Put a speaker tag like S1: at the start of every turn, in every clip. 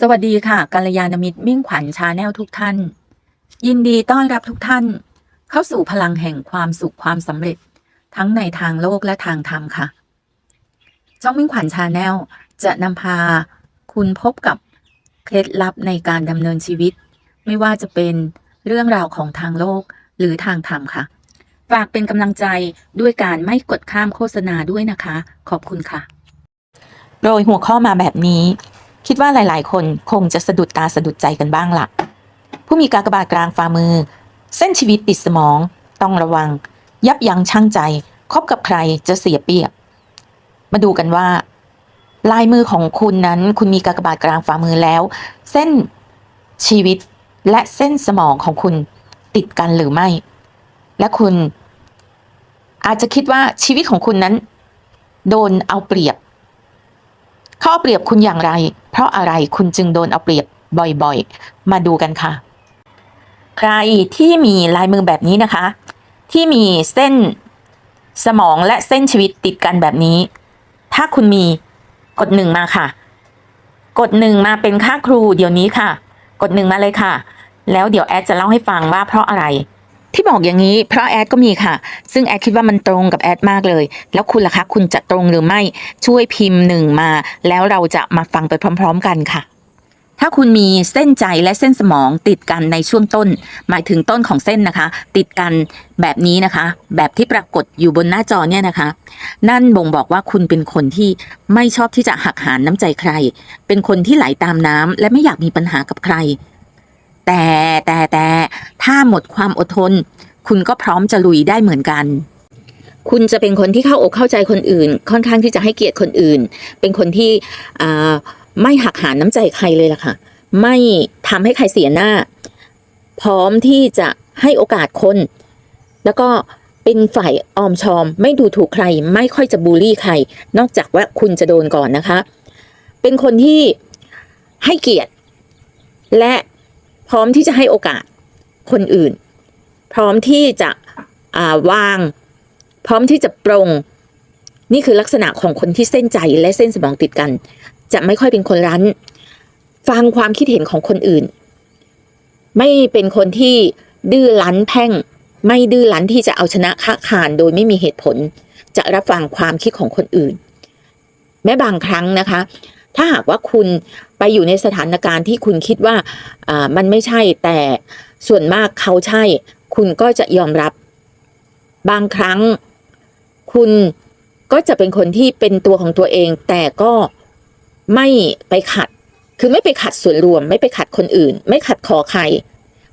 S1: สวัสดีค่ะกัลยาณมิตรมิ่งขวัญชาแนลทุกท่าน ยินดีต้อนรับทุกท่าน เข้าสู่พลังแห่งความสุขความสำเร็จ ทั้งในทางโลกและทางธรรมค่ะช่องมิ่งขวัญชาแนลจะนำพาคุณพบกับเคล็ดลับในการดำเนินชีวิต ไม่ว่าจะเป็นเรื่องราวของทางโลกหรือทางธรรมค่ะ ฝากเป็นกำลังใจด้วยการไม่กดข้ามโฆษณาด้วยนะคะ ขอบคุณค่ะ
S2: โปรยหัวข้อมาแบบนี้ คิดว่าหลาย ๆ คนคงจะสะดุดตาสะดุดใจกันบ้างละ่ะ ผู้มีกากบาทกลางฝ่ามือ เส้นชีวิตติดสมอง ต้องระวัง ยับยั้งชั่งใจ คบกับใครจะเสียเปรียบ มาดูกันว่า ลายมือของคุณนั้น คุณมีกากบาทกลางฝ่ามือแล้ว เส้นชีวิตและเส้นสมองของคุณติดกันหรือไม่ และคุณ อาจจะคิดว่าชีวิตของคุณนั้น โดนเอาเปรียบ เขาเอาเปรียบคุณอย่างไร เพราะอะไรคุณจึงโดนเอาเปรียบบ่อยๆ มาดูกันค่ะ ใครที่มีลายมือแบบนี้นะคะ ที่มีเส้นสมองและเส้นชีวิตติดกันแบบนี้ ถ้าคุณมีกดหนึ่งมาค่ะ กดหนึ่งมาเป็นค่าครูเดี๋ยวนี้ค่ะ กดหนึ่งมาเลยค่ะ แล้วเดี๋ยวแอดจะเล่าให้ฟังว่าเพราะอะไร ที่บอกอย่างนี้เพราะแอดก็มีค่ะ ซึ่งแอดคิดว่ามันตรงกับแอดมากเลย แล้วคุณล่ะคะ คุณจะตรงหรือไม่ช่วยพิมพ์หนึ่งมา แล้วเราจะมาฟังไปพร้อม ๆ กันค่ะถ้าคุณมีเส้นใจและเส้นสมองติดกันในช่วงต้น หมายถึงต้นของเส้นนะคะ ติดกันแบบนี้นะคะ แบบที่ปรากฏอยู่บนหน้าจอเนี่ยนะคะ นั่นบ่งบอกว่าคุณเป็นคนที่ไม่ชอบที่จะหักหานน้ำใจใคร เป็นคนที่ไหลตามน้ำและไม่อยากมีปัญหากับใคร แต่แต่แต่ ถ้าหมดความอดทน คุณก็พร้อมจะลุยได้เหมือนกัน คุณจะเป็นคนที่เข้าอกเข้าใจคนอื่น ค่อนข้างที่จะให้เกียรติคนอื่น เป็นคนที่ไม่หักหานน้ำใจใครเลยล่ะค่ะ ไม่ทำให้ใครเสียหน้า พร้อมที่จะให้โอกาสคน แล้วก็เป็นฝ่ายออมชอม ไม่ดูถูกใคร ไม่ค่อยจะบูลลี่ใคร นอกจากว่าคุณจะโดนก่อนนะคะ เป็นคนที่ให้เกียรติ และพร้อมที่จะให้โอกาส คนอื่น พร้อมที่จะอ่าวาง พร้อมที่จะปรงนี่คือลักษณะของคนที่เส้นใจและเส้นสมองติดกัน จะไม่ค่อยเป็นคนรั้น ฟังความคิดเห็นของคนอื่น ไม่เป็นคนที่ดื้อรั้นแพ่ง ไม่ดื้อรั้นที่จะเอาชนะค้าคานโดยไม่มีเหตุผล จะรับฟังความคิดของคนอื่น แม้บางครั้งนะคะ ถ้าหากว่าคุณไปอยู่ในสถานการณ์ที่คุณคิดว่ามันไม่ใช่แต่ ส่วนมากเขาใช่ คุณก็จะยอมรับ บางครั้ง คุณก็จะเป็นคนที่เป็นตัวของตัวเอง แต่ก็ไม่ไปขัด คือไม่ไปขัดส่วนรวม ไม่ไปขัดคนอื่น ไม่ขัดคอใคร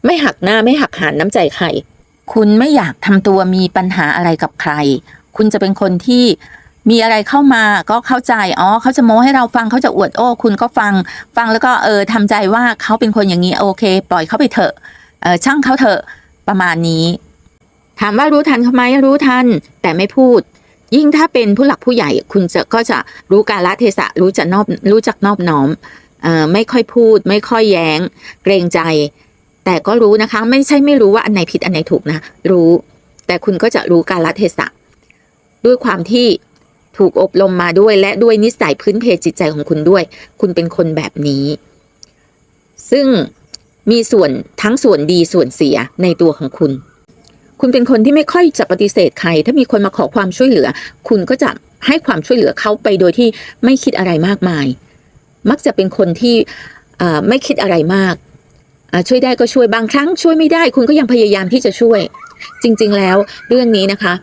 S2: ไม่หักหน้าไม่หักหานน้ำใจใคร คุณไม่อยากทำตัวมีปัญหาอะไรกับใคร คุณจะเป็นคนที่มีอะไรเข้ามาก็เข้าใจ อ๋อ เขาจะโม้ให้เราฟัง เขาจะอวดโอ้ คุณก็ฟัง ฟังแล้วก็เออทำใจว่าเขาเป็นคนอย่างนี้ โอเค ปล่อยเขาไปเถอะ เออช่างเขาเถอะประมาณนี้ ถามว่ารู้ทันเขาไหมรู้ทัน แต่ไม่พูด ยิ่งถ้าเป็นผู้หลักผู้ใหญ่คุณจะก็จะรู้กาลเทศะรู้จะนอบรู้จักนอบน้อมออไม่ค่อยพูด ไม่ค่อยแย้ง เกรงใจ แต่ก็รู้นะคะ ไม่ใช่ไม่รู้ว่าอันไหนผิดอันไหนถูกนะ รู้ แต่คุณก็จะรู้กาลเทศะด้วยความที่ถูกอบรมมาด้วยและด้วยนิสัยพื้นเพจิตใจของคุณด้วย คุณเป็นคนแบบนี้ ซึ่ง มีส่วนทั้งส่วนดีส่วนเสียในตัวของคุณ คุณเป็นคนที่ไม่ค่อยจะปฏิเสธใคร ถ้ามีคนมาขอความช่วยเหลือ คุณก็จะให้ความช่วยเหลือเขาไปโดยที่ไม่คิดอะไรมากมาย มักจะเป็นคนที่ไม่คิดอะไรมาก ช่วยได้ก็ช่วยบางครั้งช่วยไม่ได้ คุณก็ยังพยายามที่จะช่วย จริง ๆ แล้วเรื่องนี้นะคะ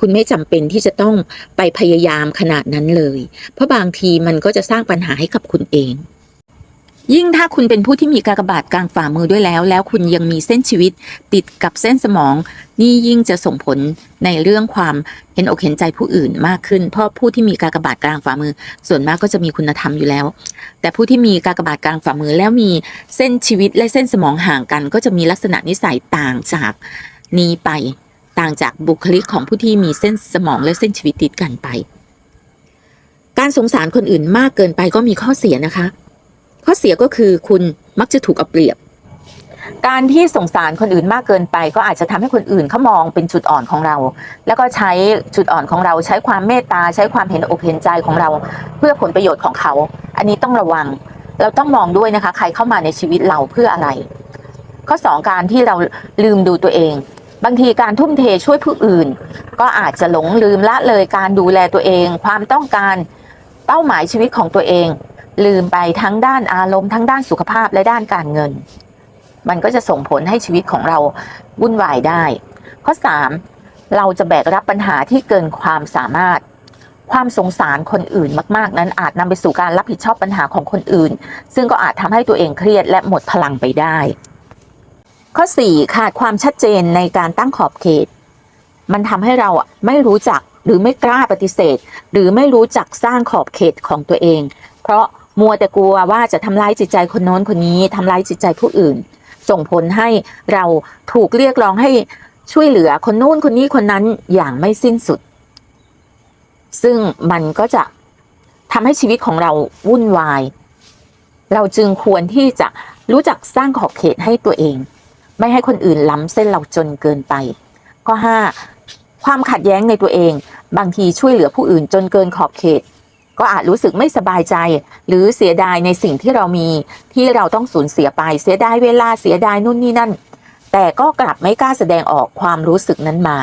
S2: คุณไม่จำเป็นที่จะต้องไปพยายามขนาดนั้นเลย เพราะบางทีมันก็จะสร้างปัญหาให้กับคุณเอง ยิ่งถ้าคุณเป็นผู้ที่มีกากบาทกลางฝ่ามือด้วยแล้ว แล้วคุณยังมีเส้นชีวิตติดกับเส้นสมอง นี่ยิ่งจะส่งผลในเรื่องความเห็นอกเห็นใจผู้อื่นมากขึ้น เพราะผู้ที่มีกากบาทกลางฝ่ามือ ส่วนมากก็จะมีคุณธรรมอยู่แล้ว แต่ผู้ที่มีกากบาทกลางฝ่ามือแล้วมีเส้นชีวิตและเส้นสมองห่างกัน ก็จะมีลักษณะนิสัยต่างจากนี้ไปต่างจากบุคลิกของผู้ที่มีเส้นสมองและเส้นชีวิตติดกันไป การสงสารคนอื่นมากเกินไปก็มีข้อเสียนะคะ ข้อเสียก็คือคุณมักจะถูกเอาเปรียบ การที่สงสารคนอื่นมากเกินไป ก็อาจจะทำให้คนอื่นเขามองเป็นจุดอ่อนของเรา แล้วก็ใช้จุดอ่อนของเราใช้ความเมตตาใช้ความเห็นอกเห็นใจของเรา เพื่อผลประโยชน์ของเขา อันนี้ต้องระวัง
S1: เราต้องมองด้วยนะคะ ใครเข้ามาในชีวิตเราเพื่ออะไร ข้อสองการที่เราลืมดูตัวเองบางทีการทุ่มเทช่วยผู้อื่น ก็อาจจะหลงลืมละเลยการดูแลตัวเอง ความต้องการเป้าหมายชีวิตของตัวเอง ลืมไปทั้งด้านอารมณ์ทั้งด้านสุขภาพและด้านการเงิน มันก็จะส่งผลให้ชีวิตของเราวุ่นวายได้ ข้อ 3 เราจะแบกรับปัญหาที่เกินความสามารถ ความสงสารคนอื่นมากๆ นั้นอาจนำไปสู่การรับผิดชอบปัญหาของคนอื่น ซึ่งก็อาจทำให้ตัวเองเครียดและหมดพลังไปได้ ข้อ 4 ขาดความชัดเจนในการตั้งขอบเขต มันทำให้เราไม่รู้จักหรือไม่กล้าปฏิเสธ หรือไม่รู้จักสร้างขอบเขตของตัวเอง เพราะ มัวแต่กลัวว่าจะทำร้ายจิตใจคนโน้นคนนี้ทำร้ายจิตใจผู้อื่น ส่งผลให้เราถูกเรียกร้องให้ช่วยเหลือคนโน้นคนนี้คนนั้นอย่างไม่สิ้นสุด ซึ่งมันก็จะทำให้ชีวิตของเราวุ่นวาย เราจึงควรที่จะรู้จักสร้างขอบเขตให้ตัวเอง ไม่ให้คนอื่นล้ำเส้นเราจนเกินไป ข้อ 5 ความขัดแย้งในตัวเอง บางทีช่วยเหลือผู้อื่นจนเกินขอบเขต ก็อาจรู้สึกไม่สบายใจ หรือเสียดายในสิ่งที่เรามีที่เราต้องสูญเสียไป เสียดายเวลาเสียดายนู่นนี่นั่น แต่ก็กลับไม่กล้าแสดงออกความรู้สึกนั้นมา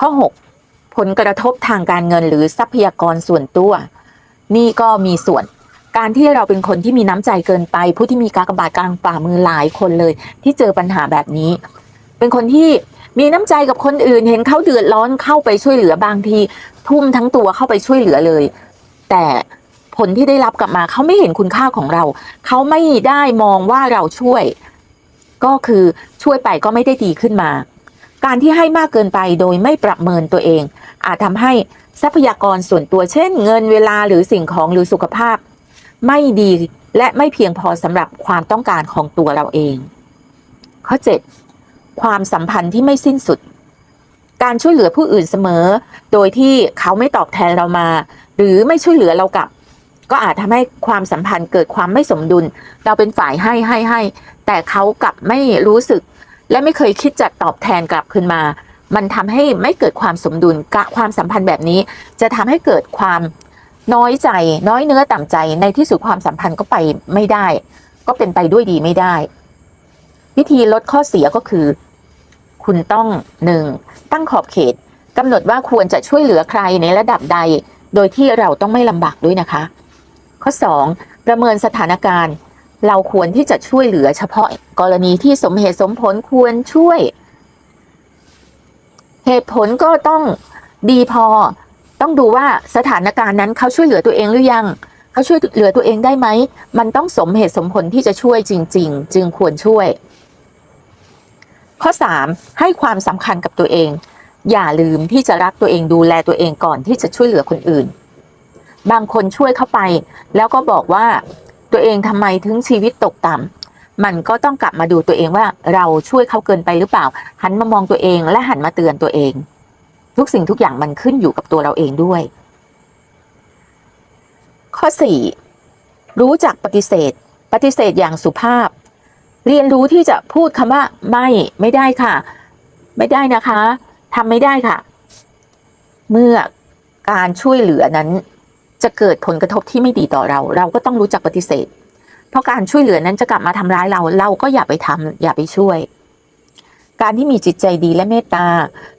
S1: ข้อ 6 ผลกระทบทางการเงินหรือทรัพยากรส่วนตัว นี่ก็มีส่วนการที่เราเป็นคนที่มีน้ำใจเกินไป ผู้ที่มีกากบาทกลางฝ่ามือหลายคนเลย ที่เจอปัญหาแบบนี้ เป็นคนที่มีน้ำใจกับคนอื่น เห็นเขาเดือดร้อนเข้าไปช่วยเหลือบางที ทุ่มทั้งตัวเข้าไปช่วยเหลือเลย แต่ผลที่ได้รับกลับมาเขาไม่เห็นคุณค่าของเรา เขาไม่ได้มองว่าเราช่วย ก็คือช่วยไปก็ไม่ได้ดีขึ้นมา การที่ให้มากเกินไปโดยไม่ประเมินตัวเอง อาจทำให้ทรัพยากรส่วนตัวเช่น เงินเวลาหรือสิ่งของหรือสุขภาพ ไม่ดีและไม่เพียงพอสำหรับความต้องการของตัวเราเอง ข้อ 7 ความสัมพันธ์ที่ไม่สิ้นสุด การช่วยเหลือผู้อื่นเสมอ โดยที่เขาไม่ตอบแทนเรามา รือไม่ช่วยเหลือเรากลับ ก็อาจทำให้ความสัมพันธ์เกิดความไม่สมดุล เราเป็นฝ่ายให้ให้ให้ แต่เขากลับไม่รู้สึก และไม่เคยคิดจะตอบแทนกลับคืนมา มันทำให้ไม่เกิดความสมดุลกะความสัมพันธ์แบบนี้ จะทำให้เกิดความน้อยใจ น้อยเนื้อต่ำใจในที่สุดความสัมพันธ์ก็ไปไม่ได้ ก็เป็นไปด้วยดีไม่ได้ วิธีลดข้อเสียก็คือ คุณต้องหนึ่งตั้งขอบเขตกำหนดว่าควรจะช่วยเหลือใครในระดับใด โดยที่เราต้องไม่ลำบากด้วยนะคะ ข้อ 2 ประเมินสถานการณ์ เราควรที่จะช่วยเหลือเฉพาะกรณีที่สมเหตุสมผลควรช่วย เหตุผลก็ต้องดีพอ ต้องดูว่าสถานการณ์นั้นเขาช่วยเหลือตัวเองหรือยังเขาช่วยเหลือตัวเองได้ไหม มันต้องสมเหตุสมผลที่จะช่วยจริง ๆ จึงควรช่วย ข้อ 3 ให้ความสำคัญกับตัวเอง อย่าลืมที่จะรักตัวเองดูแลตัวเองก่อนที่จะช่วยเหลือคนอื่น บางคนช่วยเข้าไป แล้วก็บอกว่าตัวเองทำไมถึงชีวิตตกต่ำมันก็ต้องกลับมาดูตัวเองว่าเราช่วยเขาเกินไปหรือเปล่า หันมามองตัวเองและหันมาเตือนตัวเอง ทุกสิ่งทุกอย่างมันขึ้นอยู่กับตัวเราเองด้วย ข้อ 4 รู้จักปฏิเสธ ปฏิเสธอย่างสุภาพ เรียนรู้ที่จะพูดคำว่าไม่ไม่ได้ค่ะ ไม่ได้นะคะ ทำไม่ได้ค่ะ เมื่อการช่วยเหลือนั้น จะเกิดผลกระทบที่ไม่ดีต่อเรา เราก็ต้องรู้จักปฏิเสธ เพราะการช่วยเหลือนั้นจะกลับมาทำร้ายเรา เราก็อย่าไปทำอย่าไปช่วย การที่มีจิตใจดีและเมตตา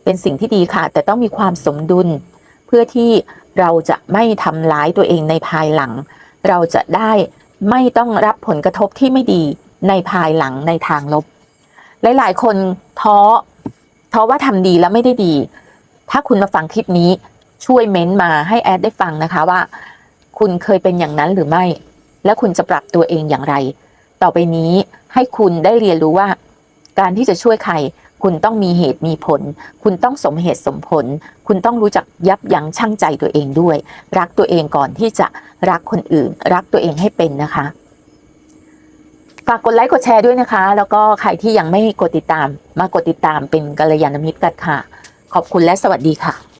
S1: เป็นสิ่งที่ดีค่ะ แต่ต้องมีความสมดุล เพื่อที่เราจะไม่ทำร้ายตัวเองในภายหลัง เราจะได้ไม่ต้องรับผลกระทบที่ไม่ดีในภายหลังในทางลบ หลาย ๆ คนท้อ ท้อว่าทำดีแล้วไม่ได้ดี ถ้าคุณมาฟังคลิปนี้ช่วยเม้นต์มาให้แอดได้ฟังนะคะว่า คุณเคยเป็นอย่างนั้นหรือไม่ และคุณจะปรับตัวเองอย่างไร ต่อไปนี้ให้คุณได้เรียนรู้ว่า การที่จะช่วยใคร คุณต้องมีเหตุมีผล คุณต้องสมเหตุสมผล คุณต้องรู้จักยับยั้งชั่งใจตัวเองด้วย รักตัวเองก่อนที่จะรักคนอื่น รักตัวเองให้เป็นนะคะากกดไลค์กดแชร์ด้วยนะคะ แล้วก็ใครที่ยังไม่กดติดตาม มากดติดตามเป็นกัลยาณมิตรกันค่ะ ขอบคุณและสวัสดีค่ะ